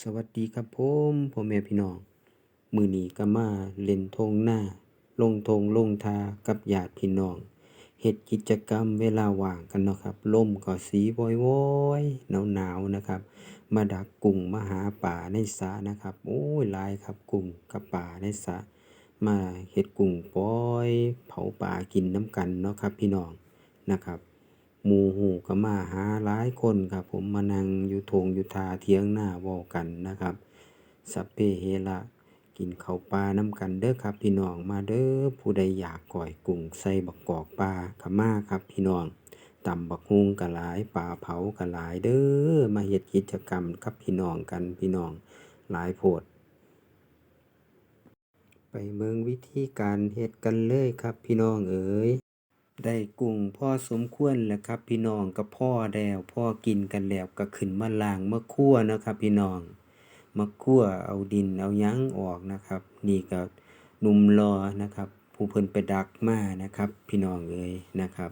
สวัสดีครับผมพ่อแม่พี่น้อง มือนี้ก็มาเล่นทงหน้า ลงทงลงทากับญาติพี่น้องเฮ็ดกิจกรรมเวลาว่างกันเนาะครับลมก็สีโวยๆหนาวๆนะครับ มาดักกุ้งมาหาปลาในสระนะครับ โอ้ยลายครับกุ้งกับปลาในสระมาเฮ็ดกุ้งปอย เผาปลากินน้ำกันเนาะครับพี่น้องนะครับ หมู่ฮู้ก็มาหาหลายคนครับ ผมมานั่งอยู่โถงอยู่ทาเถียงหน้าเว้ากันนะครับสัพเพเหระกินข้าวปลาน้ำกันเด้อครับ พี่น้องมาเด้อผู้ใดอยากก้อยกุ้งใส่บักกอกปลาก็มาครับ พี่น้องตำบักฮุงก็หลายปลาเผาก็หลายเด้อมาเฮ็ดกิจกรรมกับพี่น้องกันพี่น้องหลายโพด ไปเบิ่งวิธีการเฮ็ดกันเลยครับพี่น้องเอ๋ย ได้กุ้งพ่อสมควรแล้วครับ พี่น้องก็พ่อแล้วพ่อกินกันแล้วก็ขึ้นมาล้างมาคั่วนะครับ พี่น้องมาคั่วเอาดินเอายังออกนะครับ นี่ก็นุ่มรอนะครับ ผู้เพิ่นไปดักมานะครับ พี่น้องเอ๋ยนะครับ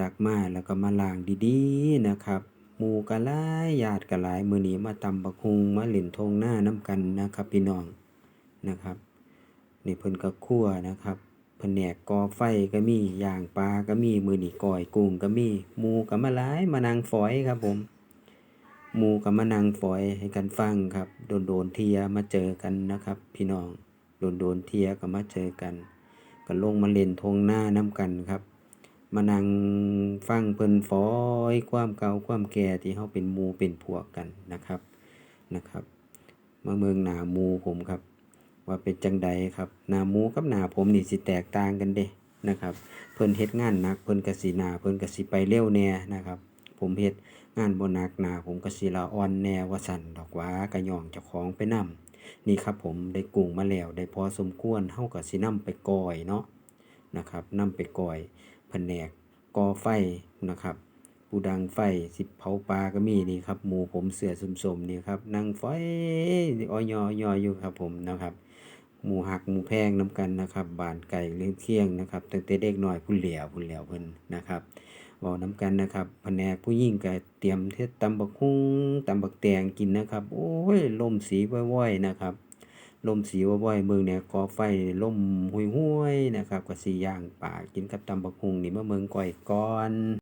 ดักมาแล้วก็มาล้างดีๆนะครับหมู่ก็หลายญาติก็หลายมือนี้มาตำบักฮุงมาเล่นทงหน้านํกันนะครับ พี่น้องนะครับนี่เพิ่นก็คั่วนะครับ แผนกก่อไฟก็มีย่างปลาก็มีมือนีก้อยกุ้งก็มีหมูก็มาหลายมานั่งฝอยครับผมหมู่ก็มานั่งฝอยให้กันฟังครับโดนๆเทียมาเจอกันนะครับ พี่น้องโดนๆเทียก็มาเจอกันก็ลงมาเล่นทงหน้านํกันครับ มานั่งฟังเพิ่นฝอยความเก่าความแก่ที่เฮาเป็นหมูเป็นพวกกันนะครับนะครับ มาเมืองหนาหมูผมครับ ว่าเป็นจังใดครับหน้าหมูกับหน้าผมนี่สิแตกต่างกันเด้นะครับ เพิ่นเฮ็ดงานหนักเพิ่นก็สิหน้าเพิ่นก็สิไปเร็วแหน่นะครับ ผมเฮ็ดงานบ่หนักหน้าผมก็สิละอ่อนแหน่ว่าซั่นดอกว่าก็ย่องเจ้าของไปนํนี่ครับผมได้กุ้งมาแล้วได้พอสมควรเฮาก็สินํไปก้อยเนาะนะครับนํไปก้อยแผนกก่อไฟนะครับผู้ดังไฟสิเผาปลาก็มีนี่ครับหมูผมเสือสมๆนี่ครับนั่งไฟอ้อยๆๆอยู่ครับผมนะครับ หมูหักหมูแพงน้ำกันนะครับ บานไก่เลี้ยงเที่ยงนะครับตั้งแต่เด็กน้อยผู้เหลียวผู้เหลียวเพิ่นนะครับเว้านำกันนะครับแผนกผู้หญิงก็เตรียมเฮ็ดตำบักหุ่งตำบักแตงกินนะครับ โอ้ยลมสีว้อยๆนะครับลมสีว้อยๆเบิ่งเนี่ยกอไฟลมห้วยๆนะครับก็สิย่างปากินกับตำบักหุ่งนี่มาเมืองก้อยก่อน